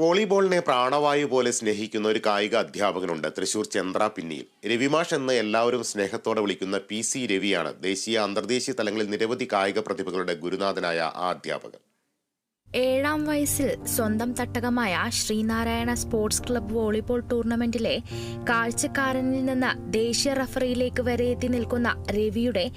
വോളിബോളിനെ പ്രാണവായു പോലെ സ്നേഹിക്കുന്ന ഒരു കായിക അധ്യാപകനുണ്ട്. തൃശൂർ ചന്ദ്ര പിന്നിയിൽ. രവിമാഷ് എന്ന് എല്ലാവരും സ്നേഹത്തോടെ വിളിക്കുന്ന പി സി രവിയാണ് ദേശീയ അന്തർദേശീയ തലങ്ങളിൽ നിരവധി കായിക പ്രതിഭകളുടെ ഗുരുനാഥനായ ആ അധ്യാപകൻ. ഏഴാം വയസ്സിൽ സ്വന്തം തട്ടകമായ ശ്രീനാരായണ സ്പോർട്സ് ക്ലബ്ബ് വോളിബോൾ ടൂർണമെന്റിലെ കാഴ്ചക്കാരനിൽ നിന്ന് ദേശീയ റഫറിയിലേക്ക് വരെ എത്തി നിൽക്കുന്ന രവിയുടെ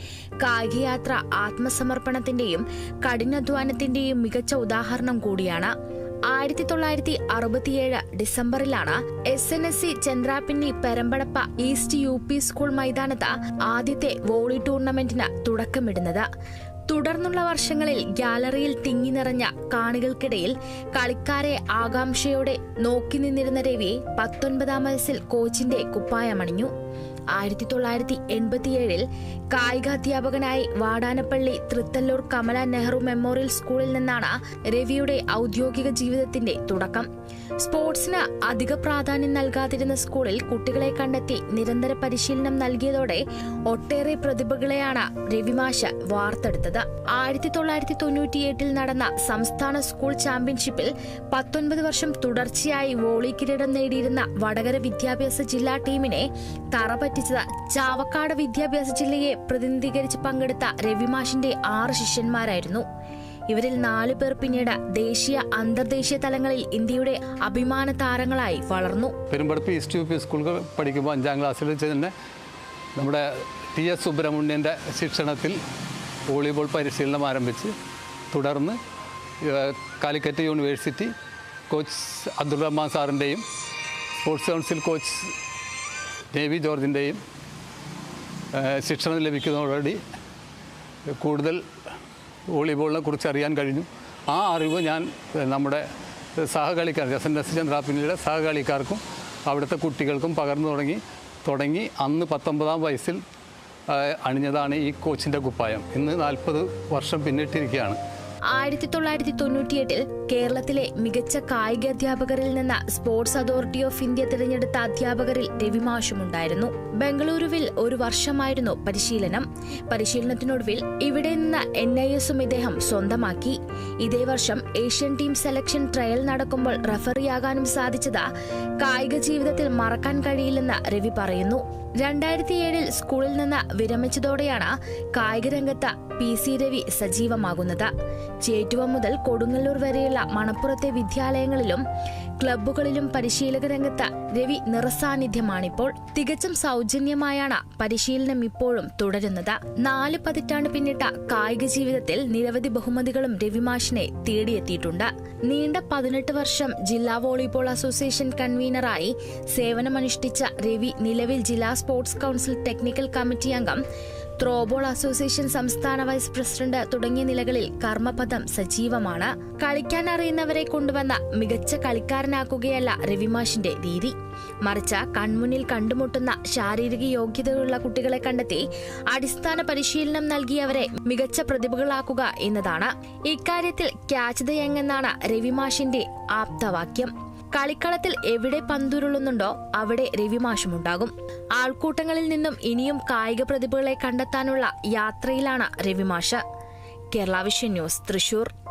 കായികയാത്ര ആത്മസമർപ്പണത്തിന്റെയും കഠിനാധ്വാനത്തിന്റെയും മികച്ച ഉദാഹരണം കൂടിയാണ് ആയിരത്തി തൊള്ളായിരത്തി അറുപത്തിയേഴ് ഡിസംബറിലാണ് S N S C Chandrappinni Perumbadappa east U P school മൈതാനത്ത് ആദ്യത്തെ വോളി ടൂർണമെന്റിന് തുടക്കമിടുന്നത്. തുടർന്നുള്ള വർഷങ്ങളിൽ ഗാലറിയിൽ തിങ്ങി നിറഞ്ഞ കാണികൾക്കിടയിൽ കളിക്കാരെ ആകാംക്ഷയോടെ നോക്കി നിന്നിരുന്ന രവി പത്തൊൻപതാം വയസ്സിൽ കോച്ചിന്റെ കുപ്പായമണിഞ്ഞു. ആയിരത്തി തൊള്ളായിരത്തി എൺപത്തിയേഴിൽ കായികാധ്യാപകനായി വാടാനപ്പള്ളി തൃത്തല്ലൂർ കമല നെഹ്റു മെമ്മോറിയൽ സ്കൂളിൽ നിന്നാണ് രവിയുടെ ഔദ്യോഗിക ജീവിതത്തിന്റെ തുടക്കം. സ്പോർട്സിന് അധിക പ്രാധാന്യം നൽകാതിരുന്ന സ്കൂളിൽ കുട്ടികളെ കണ്ടെത്തി നിരന്തര പരിശീലനം നൽകിയതോടെ ഒട്ടേറെ പ്രതിഭകളെയാണ് രവിമാഷ് വാർത്തെടുത്തത്. ആയിരത്തി തൊള്ളായിരത്തി തൊണ്ണൂറ്റിയെട്ടിൽ നടന്ന സംസ്ഥാന സ്കൂൾ ചാമ്പ്യൻഷിപ്പിൽ പത്തൊൻപത് വർഷം തുടർച്ചയായി വോളി കിരീടം നേടിയിരുന്ന വടകര വിദ്യാഭ്യാസ ജില്ലാ ടീമിനെ തറപറ്റിച്ചത് ചാവക്കാട് വിദ്യാഭ്യാസ ജില്ലയെ പ്രതിനിധീകരിച്ച് പങ്കെടുത്ത രവിമാഷിന്റെ ആറ് ശിഷ്യന്മാരായിരുന്നു. ഇവരിൽ നാലു പേർ പിന്നീട് ദേശീയ അന്തർദേശീയ തലങ്ങളിൽ ഇന്ത്യയുടെ അഭിമാന താരങ്ങളായി വളർന്നു. പെരുമ്പടപ്പ് ഈസ്റ്റ് യു പി സ്കൂളുകൾ പഠിക്കുമ്പോൾ അഞ്ചാം ക്ലാസ്സിൽ തന്നെ നമ്മുടെ ടി എസ് സുബ്രഹ്മണ്യന്റെ ശിക്ഷണത്തിൽ വോളിബോൾ പരിശീലനം ആരംഭിച്ച് തുടർന്ന് കാലിക്കറ്റ് യൂണിവേഴ്സിറ്റി കോച്ച് അബ്ദുൾ റഹ്മാൻ സാറിന്റെയും സ്പോർട്സ് കൗൺസിൽ കോച്ച് നേവി ജോർജിന്റെയും ശിക്ഷണം ലഭിക്കുന്നതോടുകൂടി കൂടുതൽ വോളിബോളിനെ കുറിച്ച് അറിയാൻ കഴിഞ്ഞു. ആ അറിവ് ഞാൻ നമ്മുടെ സഹകളിക്കാർ എസ് ചന്ദ്രാപിന്നിയുടെ സഹകളിക്കാർക്കും അവിടുത്തെ കുട്ടികൾക്കും പകർന്നു തുടങ്ങി തുടങ്ങി അന്ന് പത്തൊമ്പതാം വയസ്സിൽ അണിഞ്ഞതാണ് ഈ കോച്ചിന്റെ കുപ്പായം. ഇന്ന് നാൽപ്പത് വർഷം പിന്നിട്ടിരിക്കുകയാണ്. ആയിരത്തി തൊള്ളായിരത്തി തൊണ്ണൂറ്റിയെട്ടിൽ കേരളത്തിലെ മികച്ച കായിക അധ്യാപകരിൽ നിന്ന് സ്പോർട്സ് അതോറിറ്റി ഓഫ് ഇന്ത്യ തിരഞ്ഞെടുത്ത അധ്യാപകരിൽ രവിമാഷുമുണ്ടായിരുന്നു. ബംഗളൂരുവിൽ ഒരു വർഷമായിരുന്നു പരിശീലനം. പരിശീലനത്തിനൊടുവിൽ ഇവിടെ നിന്ന് എൻ ഐ എസും ഇദ്ദേഹം സ്വന്തമാക്കി. ഇതേ വർഷം ഏഷ്യൻ ടീം സെലക്ഷൻ ട്രയൽ നടക്കുമ്പോൾ റഫറിയാകാനും സാധിച്ചത് കായിക ജീവിതത്തിൽ മറക്കാൻ കഴിയില്ലെന്ന് രവി പറയുന്നു. രണ്ടായിരത്തി ഏഴിൽ സ്കൂളിൽ നിന്ന് വിരമിച്ചതോടെയാണ് കായിക രംഗത്ത് പി സി രവി സജീവമാകുന്നത്. ചേറ്റുവ മുതൽ കൊടുങ്ങല്ലൂർ വരെയുള്ള മണപ്പുറത്തെ വിദ്യാലയങ്ങളിലും ക്ലബ്ബുകളിലും പരിശീലക രംഗത്ത് രവി നിറസാന്നിധ്യമാണിപ്പോൾ. തികച്ചും സൗജന്യമായാണ് പരിശീലനം ഇപ്പോഴും തുടരുന്നത്. നാല് പതിറ്റാണ്ട് പിന്നിട്ട കായിക ജീവിതത്തിൽ നിരവധി ബഹുമതികളും രവിമാഷിനെ തേടിയെത്തിയിട്ടുണ്ട്. നീണ്ട പതിനെട്ട് വർഷം ജില്ലാ വോളിബോൾ അസോസിയേഷൻ കൺവീനറായി സേവനമനുഷ്ഠിച്ച രവി നിലവിൽ ജില്ലാ സ്പോർട്സ് കൗൺസിൽ ടെക്നിക്കൽ കമ്മിറ്റി അംഗം ത്രോബോൾ അസോസിയേഷൻ സംസ്ഥാന വൈസ് പ്രസിഡന്റ് തുടങ്ങിയ നിലകളിൽ കർമ്മപദം സജീവമാണ്. കളിക്കാൻ അറിയുന്നവരെ കൊണ്ടുവന്ന മികച്ച കളിക്കാരനാക്കുകയല്ല രവിമാഷിന്റെ രീതി. മറിച്ച് കൺമുന്നിൽ കണ്ടുമുട്ടുന്ന ശാരീരിക യോഗ്യതയുള്ള കുട്ടികളെ കണ്ടെത്തി അടിസ്ഥാന പരിശീലനം നൽകിയവരെ മികച്ച പ്രതിഭകളാക്കുക എന്നതാണ്. ഇക്കാര്യത്തിൽ ക്യാച്ച് ദ യങ് എന്നാണ് രവിമാഷിന്റെ ആപ്തവാക്യം. കളിക്കളത്തിൽ എവിടെ പന്തുരുളുന്നുണ്ടോ അവിടെ രവിമാഷുമുണ്ടാകും. ആൾക്കൂട്ടങ്ങളിൽ നിന്നും ഇനിയും കായിക പ്രതിഭകളെ കണ്ടെത്താനുള്ള യാത്രയിലാണ് രവിമാഷ്. Kerala vision news Thrissur.